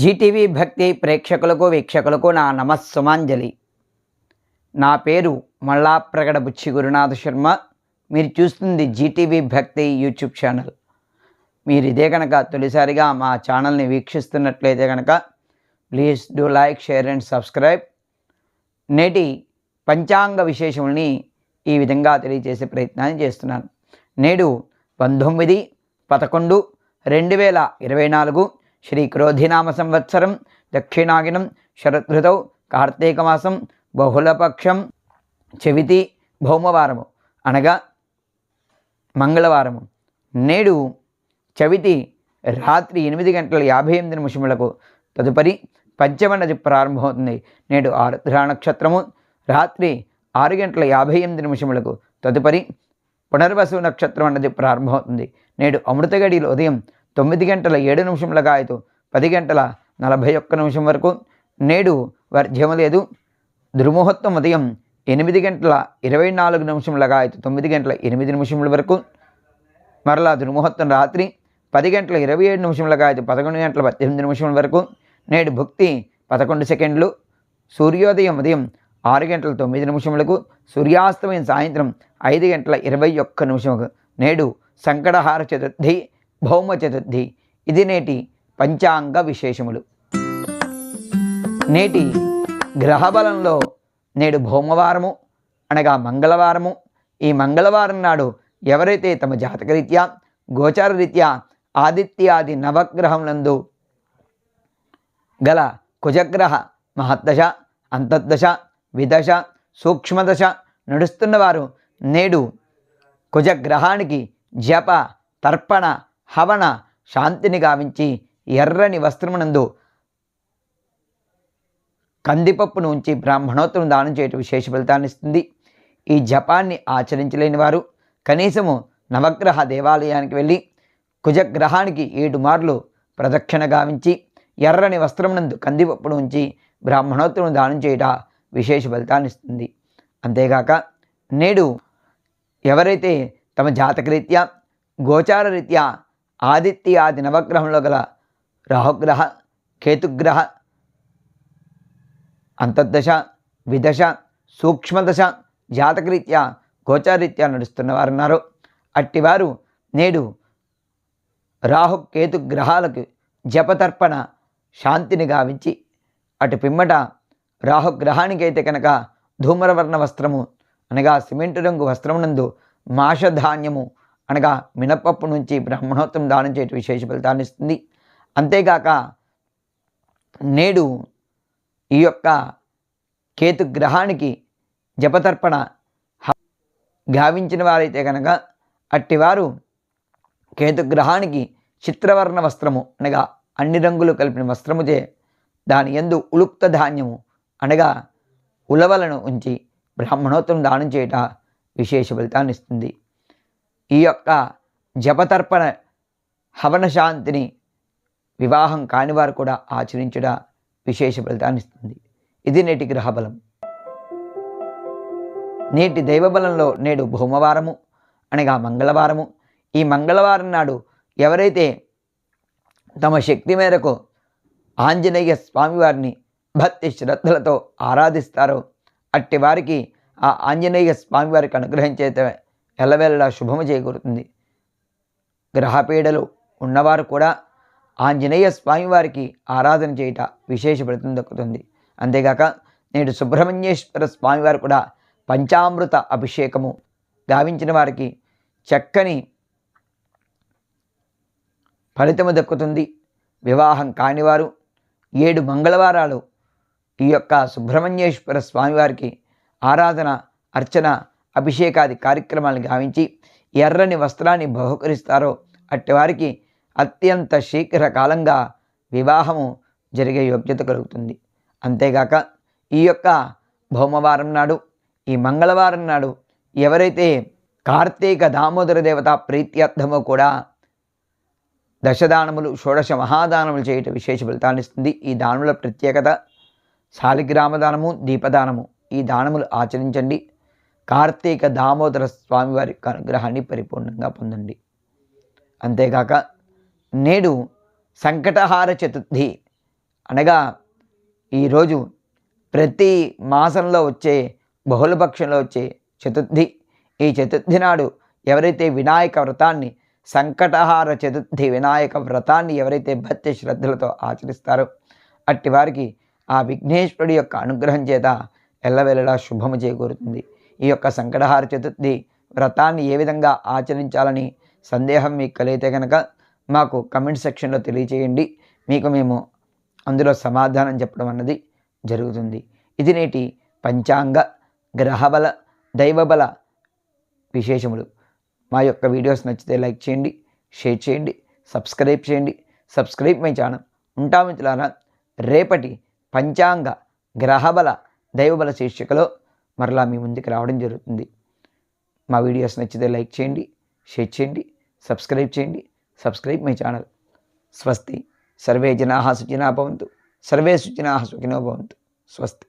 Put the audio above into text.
Zee TV భక్తి ప్రేక్షకులకు వీక్షకులకు నా నమస్సుమాంజలి. నా పేరు మల్లాప్రగడ బుచ్చి గురునాథ శర్మ. మీరు చూస్తుంది జీటీవీ భక్తి యూట్యూబ్ ఛానల్. మీరు ఇదే కనుక తొలిసారిగా మా ఛానల్ని వీక్షిస్తున్నట్లయితే కనుక please do like share and subscribe. నేటి పంచాంగ విశేషముల్ని ఈ విధంగా తెలియజేసే ప్రయత్నాన్ని చేస్తున్నాను. నేడు పంతొమ్మిది పదకొండు రెండు వేల ఇరవై నాలుగు శ్రీక్రోధినామ సంవత్సరం దక్షిణాగినం శరదృతౌ కార్తీకమాసం బహుళపక్షం చెవితి భౌమవారము అనగా మంగళవారము. నేడు చవితి రాత్రి ఎనిమిది గంటల యాభై ఎనిమిది నిమిషములకు తదుపరి పంచమ నది ప్రారంభమవుతుంది. నేడు ఆరుద్ర నక్షత్రము రాత్రి ఆరు గంటల యాభై ఎనిమిది నిమిషములకు తదుపరి పునర్వసు నక్షత్రం అన్నది ప్రారంభమవుతుంది. నేడు అమృతగడిలో ఉదయం తొమ్మిది గంటల ఏడు నిమిషములుగా అయితే పది గంటల నలభై ఒక్క నిమిషం వరకు నేడు వర్ధ్యము లేదు. దుర్ముహూర్తం ఉదయం ఎనిమిది గంటల ఇరవై నాలుగు నిమిషములుగా అయితే తొమ్మిది గంటల ఎనిమిది నిమిషముల వరకు మరలా దుర్ముహూర్తం రాత్రి పది గంటల ఇరవై ఏడు నిమిషములుగా అయితే పదకొండు గంటల పద్దెనిమిది నిమిషముల వరకు నేడు భక్తి పదకొండు సెకండ్లు. సూర్యోదయం ఉదయం ఆరు గంటల తొమ్మిది నిమిషములకు సూర్యాస్తమయం సాయంత్రం ఐదు గంటల ఇరవై ఒక్క నిమిషములకు నేడు సంకటహార చతుర్థి భౌమ చతుర్థి ఇది నేటి పంచాంగ విశేషములు. నేటి గ్రహబలంలో నేడు భౌమవారము అనగా మంగళవారము. ఈ మంగళవారం నాడు ఎవరైతే తమ జాతకరీత్యా గోచార రీత్యా ఆదిత్యాది నవగ్రహములందు గల కుజగ్రహ మహద్దశ అంతర్దశ విదశ సూక్ష్మదశ నడుస్తున్నవారు నేడు కుజగ్రహానికి జప తర్పణ హవన శాంతిని గావించి ఎర్రని వస్త్రమునందు కందిపప్పును ఉంచి బ్రాహ్మణోత్తరం దానం చేయటం విశేష ఫలితాన్ని ఇస్తుంది. ఈ జపాన్ని ఆచరించలేని వారు కనీసము నవగ్రహ దేవాలయానికి వెళ్ళి కుజగ్రహానికి ఏడు మార్లు ప్రదక్షిణ గావించి ఎర్రని వస్త్రమునందు కందిపప్పును ఉంచి బ్రాహ్మణోత్తరం దానం చేయట విశేష ఫలితాన్ని ఇస్తుంది. అంతేగాక నేడు ఎవరైతే తమ జాతకరీత్యా గోచార రీత్యా ఆదిత్య ఆది నవగ్రహంలో గల రాహుగ్రహ కేతుగ్రహ అంతర్దశ విదశ సూక్ష్మదశ జాతకరీత్యా గోచారీత్యా నడుస్తున్న వారు ఉన్నారు అట్టివారు నేడు రాహు కేతు గ్రహాలకు జపతర్పణ శాంతిని గావించి అటు పిమ్మట రాహుగ్రహానికైతే కనుక ధూమ్రవర్ణ వస్త్రము అనగా సిమెంటు రంగు వస్త్రమునందు మాషధాన్యము అనగా మినపప్పు నుంచి బ్రహ్మణోత్తం దానం చేయటం విశేష ఫలితాన్ని ఇస్తుంది. అంతేగాక నేడు ఈ యొక్క కేతు గ్రహానికి జపతర్పణ గావించిన వారైతే కనుక అట్టివారు కేతు గ్రహానికి చిత్రవర్ణ వస్త్రము అనగా అన్ని రంగులు కలిపిన వస్త్రముచే దాని ఎందు ఉలుక్త ధాన్యము అనగా ఉలవలను ఉంచి బ్రాహ్మణోత్తరం దానం చేయట విశేష ఫలితాన్ని ఇస్తుంది. ఈ యొక్క జపతర్పణ హవన శాంతిని వివాహం కానివారు కూడా ఆచరించుట విశేష ఫలితాన్ని ఇస్తుంది. ఇది నేటి గ్రహబలం. నేటి దైవబలంలో నేడు భౌమవారము అనగా మంగళవారము. ఈ మంగళవారం నాడు ఎవరైతే తమ శక్తి మేరకు ఆంజనేయ స్వామివారిని భక్తి శ్రద్ధలతో ఆరాధిస్తారో అట్టి వారికి ఆ ఆంజనేయ స్వామివారికి అనుగ్రహం చేత ఎల్లవేళలా శుభము చేకూరుతుంది. గ్రహపీడలు ఉన్నవారు కూడా ఆంజనేయ స్వామివారికి ఆరాధన చేయుట విశేష ఫలితం దక్కుతుంది అంతేగాక నేడు సుబ్రహ్మణ్యేశ్వర స్వామివారు కూడా పంచామృత అభిషేకము గావించిన వారికి చక్కని ఫలితము దక్కుతుంది. వివాహం కానివారు ఏడు మంగళవారాలు ఈ యొక్క సుబ్రహ్మణ్యేశ్వర స్వామివారికి ఆరాధన అర్చన అభిషేకాది కార్యక్రమాలను గావించి ఎర్రని వస్త్రాన్ని బహుకరిస్తారో అట్టివారికి అత్యంత శీఘ్రకాలంగా వివాహము జరిగే యోగ్యత కలుగుతుంది. అంతేగాక ఈ యొక్క భౌమవారం నాడు ఈ మంగళవారం నాడు ఎవరైతే కార్తీక దామోదర దేవత ప్రీత్యర్థమో కూడా దశదానములు షోడశ మహాదానములు చేయటం విశేష ఫలితాన్ని ఇస్తుంది. ఈ దానముల ప్రత్యేకత శాలిగ్రామ దానము దీపదానము. ఈ దానములు ఆచరించండి. కార్తీక దామోదర స్వామివారి అనుగ్రహాన్ని పరిపూర్ణంగా పొందండి. అంతేకాక నేడు సంకటహార చతుర్థి అనగా ఈరోజు ప్రతి మాసంలో వచ్చే బహుళపక్షంలో వచ్చే చతుర్థి. ఈ చతుర్థి నాడు ఎవరైతే వినాయక వ్రతాన్ని సంకటహార చతుర్థి వినాయక వ్రతాన్ని ఎవరైతే భక్తి శ్రద్ధలతో ఆచరిస్తారో అట్టి వారికి ఆ విఘ్నేశ్వరుడి యొక్క అనుగ్రహం చేత ఎల్లవెల్లలా శుభము చేకూరుతుంది. ఈ యొక్క సంకటహార చతుర్థి వ్రతాన్ని ఏ విధంగా ఆచరించాలని సందేహం మీకు కలిగితే కనుక మాకు కమెంట్ సెక్షన్లో తెలియచేయండి. మీకు మేము అందులో సమాధానం చెప్పడం అన్నది జరుగుతుంది. ఇది నేటి పంచాంగ గ్రహబల దైవబల విశేషములు. మా యొక్క వీడియోస్ నచ్చితే లైక్ చేయండి షేర్ చేయండి సబ్స్క్రైబ్ చేయండి. Subscribe my channel. ఉంటా మిత్రులారా రేపటి పంచాంగ గ్రహబల దైవబల శీర్షికలో మరలా మీ ముందుకు రావడం జరుగుతుంది. మా వీడియోస్ నచ్చితే లైక్ చేయండి షేర్ చేయండి సబ్స్క్రైబ్ చేయండి సబ్స్క్రైబ్ మై ఛానల్. స్వస్తి. సర్వే జనా సుఖినా భవంతు. సర్వే సుఖినా సుఖినో భవంతు. స్వస్తి.